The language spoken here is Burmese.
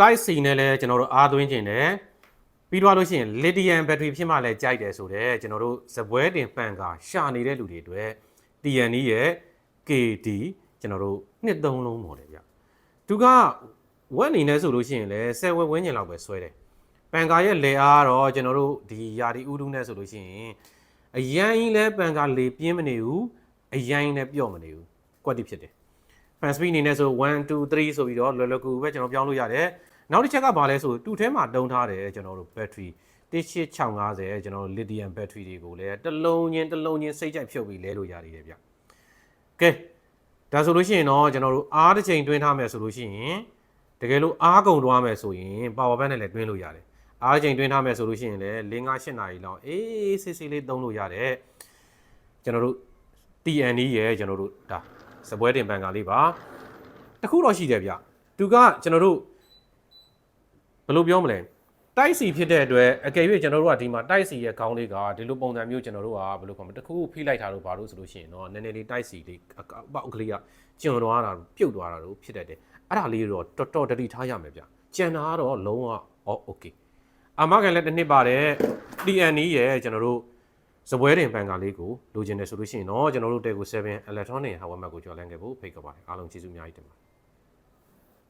တိုက်စီနဲ့လည်းကျွန်တော်တို့အားသွင်းခြင်းတယ်ပြီးတော့လို့ရှိရင် lithium battery ဖြစ်မှလည်းကြိုက်တယ်ဆိုတော့ကျွန်တော်တို့ဇပွဲတင်ပန်ကာရှာနေတဲ့လူတွေအတွက် TNE ရဲ့ KD ကျွန်တော်တို့နှစ်သုံးလုံးပေါ်တယ်ဗျသူကဝက်အနေနဲ့ဆိုလို့ရှိရင်လည်း10ဝက်ဝန်းကျင်လောက်ပဲဆွဲတယ်ပန်ကာရဲ့လေအားတော့ကျွန်တော်တို့ဒီယာဒီဥဒုနဲ့ဆိုလို့ရှိရင်အရင်ကြီးလဲပန်ကာလေပြင်းမနေဘူးအရင်ကြီးလည်းပြော့မနေဘူးကွက်တိဖြစ်တယ် fan speed အနေနဲ့ဆို1 2 3ဆိုပြီးတော့လွယ်လွယ်ကူကူပဲကျွန်တော်ပြောင်းလို့ရတယ်နောက်တစ်ချက်ကဘာလဲဆိုတူထဲမှာတုံးထားတယ်ကျွန်တော်တို့ battery 18650ကျွန်တော်တို့ lithium battery တွေကိုလည်းတစ်လုံးချင်းတစ်လုံးချင်းစိတ်ကြိုက်ဖြုတ်ပြီးလဲလို့ရသေးတယ်ဗျကဲဒါဆိုလို့ရှိရင်တော့ကျွန်တော်တို့အားတစ်ချိန်တွင်းထားမယ်ဆိုလို့ရှိရင်တကယ်လို့အားကုန်သွားမယ်ဆိုရင် power bank နဲ့လည်းတွင်းလို့ရတယ်အားတစ်ချိန်တွင်းထားမယ်ဆိုလို့ရှိရင်လည်း၄၅၈နာရီလောက်အေးစစ်စစ်လေးသုံးလို့ရတယ်ကျွန်တော်တို့ TNE ရဲ့ကျွန်တော်တို့ဒါ စပွဲတင်ပန်ကာလေးပါတခုတော့ရှိတယ်ဗျသူကကျွန်တော်တို့ဘယ်လိုပြောမလဲတိုက်စီဖြစ်တဲ့အတွက်အကယ်၍ကျွန်တော်တို့ကဒီမှာတိုက်စီရဲ့ခေါင်းလေးကဒီလိုပုံစံမျိုးကျွန်တော်တို့ကဘယ်လိုခေါ်မလဲတခုဖိလိုက်တာလို့ဘာလို့ဆိုလို့ရှိရင်တော့နည်းနည်းလေးတိုက်စီလေးအပေါက်ကလေးကကျွံသွားတာပြုတ်သွားတာလို့ဖြစ်တတ်တယ်အဲ့ဒါလေးတော့တော်တော်တတိထားရမယ်ဗျကျန်တာကတော့လုံးဝ okay အမကန်လည်းတစ်နှစ်ပါတယ် TNE ရဲ့ကျွန်တော်တို့ စပွဲတင်ပန်ကာလေးကိုလိုချင်တယ်ဆိုလို့ရှိရင်တော့ကျွန်တော်တို့တဲကို7 electronic hardware ကိုကြော်လန့်ခဲ့ဖို့ဖိတ်ကပါတယ်အားလုံးကျေးဇူးအများကြီးတင်ပါတယ်